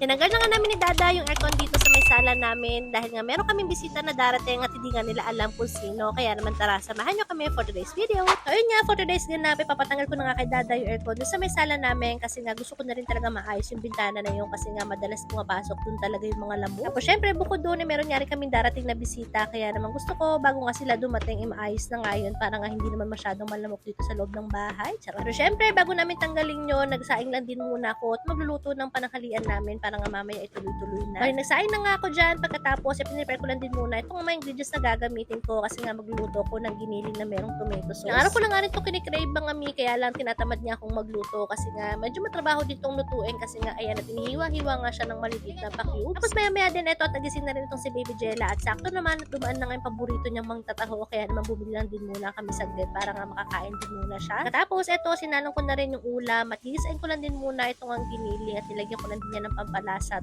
Tinanggal na nga namin ni Dada yung aircon dito sa may sala namin dahil nga meron kaming bisita na darating at hindi nga nila alam kung sino. Kaya naman tara, samahan nyo kami for today's video. So yun nga, for today's din namin, papatanggal ko na nga kay Dada yung aircon dun sa may sala namin kasi nga gusto ko na rin talaga maayos yung bintana na yun kasi nga madalas pumapasok dun talaga yung mga lamok. Tapos syempre, bukod doon, eh, meron nga rin kaming darating na bisita kaya naman gusto ko, bago nga sila dumating, eh, maayos na nga yun para nga hindi naman masyadong malamok dito sa loob ng bahay. Charot. Pero syempre, bago namin tanggalin yun, nagsaing lang din muna ako at magluluto ng pananghalian namin para nga mamaya ituloy-tuloy na. Okay, nagsaing na nga ako dyan. Pagkatapos, eh, pinipare ko lang din muna itong mga ingredients na gagamitin ko kasi nga magluluto ko ng giniling na merong tomato sauce. Yung araw ko na nga rin ito kinikrave mga mi, kaya lang tinatamad niya akong magluto kasi nga medyo matrabaho din itong lutuin kasi nga ayan at inihiwa-hiwa nga siya ng maliliit na pa-cubes. Tapos maya-maya din ito at nagising na rin itong si Baby Jella at sakto naman at dumaan na nga yung paborito niyang mang tataho kaya naman bumili lang din muna kami saglit para nga makakain din muna siya. Tapos ito, sinalong ko na rin yung ulam at hihisain ko lang din muna itong ang giniling at nilagyan ko lang din yan ng pampalasa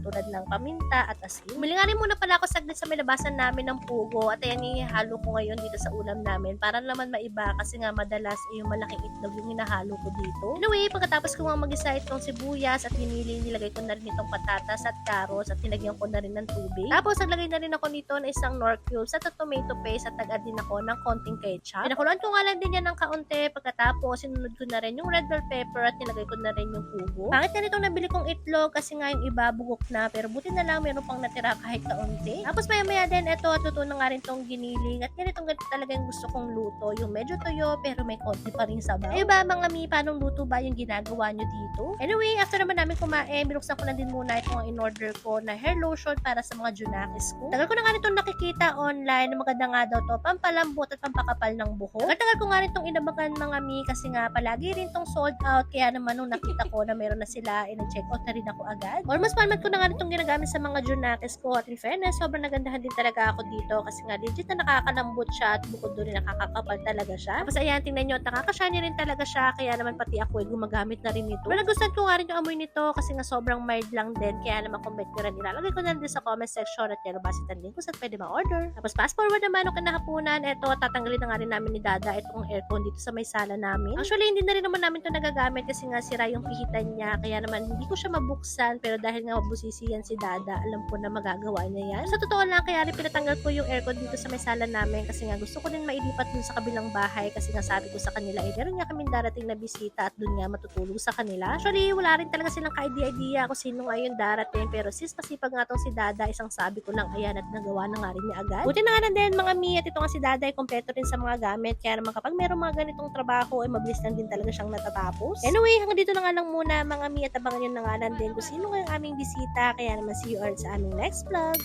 tulad ng paminta at asin. Bumili nga rin muna pala ako saglit sa may labasan namin ng pugo at ayan ihalo ko ngayon dito sa ulam namin para naman maiba kasi nga madalas eh, yung malaking itlog yung hinahalo ko dito. Anyway, pagkatapos ko nga mag-isa itong sibuyas at giniling, nilagay ko na rin itong patatas at carrots at nilagyan ko na rin ng tubig. Tapos naglagay na rin ako nito ng isang nor cubes at tomato paste at nag-add din ako ng konting ketchup. Pinakuluan ko nga lang din yan ng kaunti pagkatapos sinunod ko na rin yung red bell pepper at nilagay ko na rin yung pugo. Pangit na nitong nabili kong itlog kasi nga yung iba bugok na pero buti na lang meron pang natira kahit kaunti. Tapos maya maya din ito at luto na nga rin tong giniling at ganitong ganito talaga yung gusto kong luto. Yung medyo tuyo pero may konti pa rin sabaw. Ay ba mga mi, paano luto ba yung ginagawa nyo dito? Anyway, after naman namin kumain, binuksan ko na din muna itong in-order ko na hair lotion para sa mga junakis ko. Tagal ko na nga rin itong nakikita online na maganda nga daw to, pampalambot at pampakapal ng buhok. Tagal ko nga rin itong inabagan mga mi kasi nga palagi rin itong sold out kaya naman nung nakita ko na meron na sila, nag-check out na rin ako agad. Almost month ko na nga itong ginagamit sa mga junakis ko at in fairness, sobrang nagandahan din talaga ako dito kasi nga legit na nakakalambot siya at bukod doon nakakakapal talaga siya. Tapos ayan, tingnan nyo, at nakakashiny rin talaga siya kaya naman pati ako ay gumagamit na rin nito. Pero nagustuhan ko nga rin yung amoy nito kasi nga sobrang mild lang din kaya naman bet nyo rin ilalagay ko na rin sa comment section at yan basitan din kung saan pwede ma-order. Tapos fast forward naman nung kinahaponan, eto tatanggalin na nga rin namin ni Dada itong aircon dito sa may sala namin. Actually, hindi na rin naman namin ito nagagamit kasi nga sira yung pihitan niya kaya naman hindi ko siya mabuksan pero dahil nga mabusisi yan si Dada, alam ko na magagawa niya yan. Sa totoo lang, kaya rin pinatanggal ko yung aircon dito sa may sala namin kasi nga gusto ko din mailipat dun sa kabilang bahay kasi nga sabi ko sa kanila, eh, meron nga kaming darating na bisita at dun nga matutulog sa kanila. Actually, wala rin talaga silang ka-idea-idea kung sino nga yung darating pero sis masipag nga tong si Dada, isang sabi ko lang, ayan at nagawa na nga rin niya agad. Buti na nga na din mga mi at ito nga si Dada ay kompleto rin sa mga gamit kaya naman kapag meron mga ganitong trabaho ay mabilis lang din talaga siyang natatapos. Anyway, hanggang dito na nga lang muna mga mi at abangan nyo na nga din kung sino nga yung aming bisita kaya naman see you all sa aming next vlog.